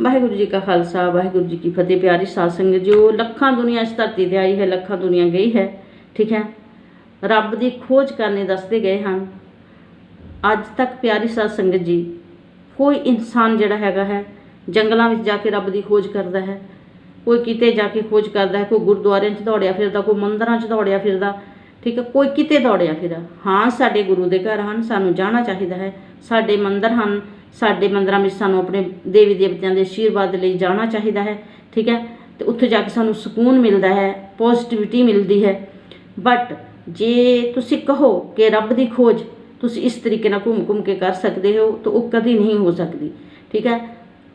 ਵਾਹਿਗੁਰੂ ਜੀ ਕਾ ਖਾਲਸਾ, ਵਾਹਿਗੁਰੂ ਜੀ ਕੀ ਫਤਿਹ। ਪਿਆਰੀ ਸਾਧ ਸੰਗਤ, ਜੋ ਲੱਖਾਂ ਦੁਨੀਆ ਇਸ ਧਰਤੀ ਤੇ ਆਈ ਹੈ, ਲੱਖਾਂ ਦੁਨੀਆ ਗਈ ਹੈ, ਠੀਕ ਹੈ? ਰੱਬ ਦੀ ਖੋਜ ਕਰਨੇ ਦੱਸਦੇ ਗਏ ਹਨ। ਅੱਜ ਤੱਕ ਪਿਆਰੀ ਸਾਧ ਸੰਗਤ ਜੀ, ਕੋਈ ਇਨਸਾਨ ਜਿਹੜਾ ਹੈਗਾ ਹੈ, ਜੰਗਲਾਂ ਵਿੱਚ ਜਾ ਕੇ ਰੱਬ ਦੀ ਖੋਜ ਕਰਦਾ ਹੈ। ਕੋਈ ਕਿਤੇ ਜਾ ਕੇ ਖੋਜ ਕਰਦਾ ਹੈ, ਕੋਈ ਗੁਰਦੁਆਰਿਆਂ 'ਚ ਦੌੜਿਆ ਫਿਰਦਾ, ਕੋਈ ਮੰਦਰਾਂ 'ਚ ਦੌੜਿਆ ਫਿਰਦਾ, ਠੀਕ ਹੈ? ਕੋਈ ਕਿਤੇ ਦੌੜਿਆ ਫਿਰਦਾ ਹਾਂ, ਸਾਡੇ ਗੁਰੂ ਦੇ ਘਰ ਹਨ, ਸਾਨੂੰ ਜਾਣਾ ਚਾਹੀਦਾ ਹੈ। ਸਾਡੇ ਮੰਦਰ ਹਨ ਸਾਡੇ ਮੰਦਰਾਂ ਵਿੱਚ ਸਾਨੂੰ ਆਪਣੇ ਦੇਵੀ ਦੇਵਤਿਆਂ ਦੇ ਆਸ਼ੀਰਵਾਦ ਲਈ ਜਾਣਾ ਚਾਹੀਦਾ ਹੈ, ਠੀਕ ਹੈ? ਤੇ ਉੱਥੇ ਜਾ ਕੇ ਸਾਨੂੰ ਸਕੂਨ ਮਿਲਦਾ ਹੈ ਪੋਜ਼ਿਟਿਵਿਟੀ ਮਿਲਦੀ ਹੈ। ਬਟ ਜੇ ਤੁਸੀਂ ਕਹੋ ਕਿ ਰੱਬ ਦੀ ਖੋਜ ਤੁਸੀਂ ਇਸ ਤਰੀਕੇ ਨਾਲ ਘੁੰਮ ਘੁੰਮ ਕੇ ਕਰ ਸਕਦੇ ਹੋ, ਤਾਂ ਉਹ ਕਦੀ ਨਹੀਂ ਹੋ ਸਕਦੀ, ਠੀਕ ਹੈ?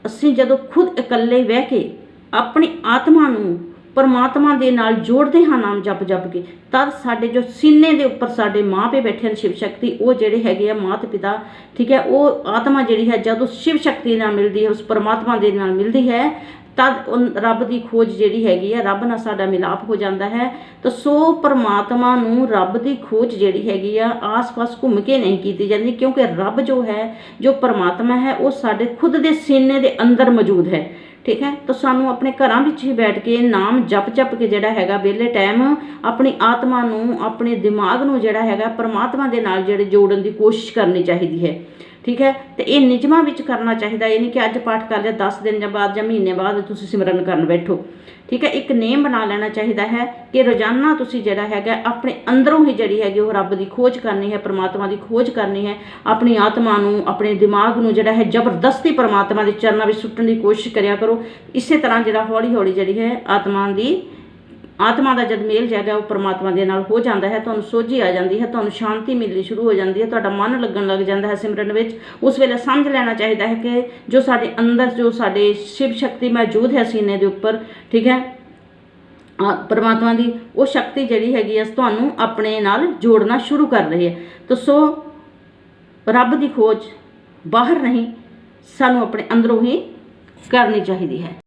ਅਸੀਂ ਜਦੋਂ ਖੁਦ ਇਕੱਲੇ ਬਹਿ ਕੇ ਆਪਣੀ ਆਤਮਾ ਨੂੰ ਪਰਮਾਤਮਾ ਦੇ ਨਾਲ ਜੋੜਦੇ ਹਾਂ ਨਾਮ ਜਪ ਜਪ ਕੇ, ਤਦ ਸਾਡੇ ਜੋ ਸੀਨੇ ਦੇ ਉੱਪਰ ਸਾਡੇ ਮਾਪੇ ਬੈਠੇ ਹਨ ਸ਼ਿਵ ਸ਼ਕਤੀ, ਉਹ ਜਿਹੜੇ ਹੈਗੇ ਆ ਮਾਤ ਪਿਤਾ, ਠੀਕ ਹੈ, ਉਹ ਆਤਮਾ ਜਿਹੜੀ ਹੈ ਜਦੋਂ ਸ਼ਿਵ ਸ਼ਕਤੀ ਨਾਲ ਮਿਲਦੀ ਹੈ, ਉਸ ਪਰਮਾਤਮਾ ਦੇ ਨਾਲ ਮਿਲਦੀ ਹੈ, ਤਦ ਉਹ ਰੱਬ ਦੀ ਖੋਜ ਜਿਹੜੀ ਹੈਗੀ ਆ ਰੱਬ ਨਾਲ ਸਾਡਾ ਮਿਲਾਪ ਹੋ ਜਾਂਦਾ ਹੈ, ਤਾਂ ਸੋ ਪਰਮਾਤਮਾ ਨੂੰ ਰੱਬ ਦੀ ਖੋਜ ਜਿਹੜੀ ਹੈਗੀ ਆ, ਆਸ-ਪਾਸ ਘੁੰਮ ਕੇ ਨਹੀਂ ਕੀਤੀ ਜਾਂਦੀ, ਕਿਉਂਕਿ ਰੱਬ ਜੋ ਹੈ, ਜੋ ਪਰਮਾਤਮਾ ਹੈ, ਉਹ ਸਾਡੇ ਖੁਦ ਦੇ ਸੀਨੇ ਦੇ ਅੰਦਰ ਮੌਜੂਦ ਹੈ। ਠੀਕ ਹੈ? ਤਾਂ ਸਾਨੂੰ ਆਪਣੇ ਘਰਾਂ ਵਿੱਚ ਹੀ ਬੈਠ ਕੇ ਨਾਮ ਜਪ ਜਪ ਕੇ ਜਿਹੜਾ ਹੈਗਾ ਵਿਹਲੇ ਟਾਈਮ ਆਪਣੀ ਆਤਮਾ ਨੂੰ, ਆਪਣੇ ਦਿਮਾਗ ਨੂੰ ਜਿਹੜਾ ਹੈਗਾ ਪਰਮਾਤਮਾ ਦੇ ਨਾਲ ਜਿਹੜੇ ਜੋੜਨ ਦੀ ਕੋਸ਼ਿਸ਼ ਕਰਨੀ ਚਾਹੀਦੀ ਹੈ। ਠੀਕ ਹੈ? ਤੇ ਇਹ ਨਿਯਮਾਂ ਵਿੱਚ ਕਰਨਾ ਚਾਹੀਦਾ ਇਹ ਨਹੀਂ ਕਿ ਅੱਜ ਪਾਠ ਕਰ ਲਿਆ 10 ਦਿਨ ਜਾਂ ਬਾਅਦ ਜਾਂ ਮਹੀਨੇ ਬਾਅਦ ਤੁਸੀਂ ਸਿਮਰਨ ਕਰਨ ਬੈਠੋ। ਠੀਕ ਹੈ? ਇੱਕ ਨੇਮ ਬਣਾ ਲੈਣਾ ਚਾਹੀਦਾ ਹੈ ਕਿ ਰੋਜ਼ਾਨਾ ਤੁਸੀਂ ਜਿਹੜਾ ਹੈਗਾ ਆਪਣੇ ਅੰਦਰੋਂ ਹੀ ਜਿਹੜੀ ਹੈਗੀ ਉਹ ਰੱਬ ਦੀ ਖੋਜ ਕਰਨੀ ਹੈ, ਪਰਮਾਤਮਾ ਦੀ ਖੋਜ ਕਰਨੀ ਹੈ, ਆਪਣੀ ਆਤਮਾ ਨੂੰ, ਆਪਣੇ ਦਿਮਾਗ ਨੂੰ ਜਿਹੜਾ ਹੈ ਜ਼ਬਰਦਸਤੀ ਪਰਮਾਤਮਾ ਦੇ ਚਰਨਾਂ ਵਿੱਚ ਸੁੱਟਣ ਦੀ ਕੋਸ਼ਿਸ਼ ਕਰਿਆ ਕਰੋ। ਇਸੇ ਤਰ੍ਹਾਂ ਜਿਹੜਾ ਹੌਲੀ ਹੌਲੀ ਜਿਹੜੀ ਹੈ ਆਤਮਾ ਦੀ, ਆਤਮਾ ਦਾ ਜਦ ਮੇਲ ਜਾਗਾ, ਉਹ ਪਰਮਾਤਮਾ ਦੇ ਨਾਲ ਹੋ ਜਾਂਦਾ ਹੈ, ਤੁਹਾਨੂੰ ਸੋਝੀ ਆ ਜਾਂਦੀ ਹੈ, ਤੁਹਾਨੂੰ ਸ਼ਾਂਤੀ ਮਿਲਣੀ ਸ਼ੁਰੂ ਹੋ ਜਾਂਦੀ ਹੈ, ਤੁਹਾਡਾ ਮਨ ਲੱਗਣ ਲੱਗ ਜਾਂਦਾ ਹੈ ਸਿਮਰਨ ਵਿੱਚ। ਉਸ ਵੇਲੇ ਸਮਝ ਲੈਣਾ ਚਾਹੀਦਾ ਹੈ ਕਿ ਜੋ ਸਾਡੇ ਅੰਦਰ, ਜੋ ਸਾਡੇ ਸ਼ਿਵ ਸ਼ਕਤੀ ਮੌਜੂਦ ਹੈ ਸੀਨੇ ਦੇ ਉੱਪਰ, ਠੀਕ ਹੈ ਪਰਮਾਤਮਾ ਦੀ, ਉਹ ਸ਼ਕਤੀ ਜਿਹੜੀ ਹੈਗੀ ਹੈ, ਤੁਹਾਨੂੰ ਆਪਣੇ ਨਾਲ ਜੋੜਨਾ ਸ਼ੁਰੂ ਕਰ ਰਹੀ ਹੈ। ਤਾਂ ਸੋ ਰੱਬ ਦੀ ਖੋਜ ਬਾਹਰ ਨਹੀਂ, ਸਾਨੂੰ ਆਪਣੇ ਅੰਦਰੋਂ ਹੀ ਕਰਨੀ ਚਾਹੀਦੀ ਹੈ।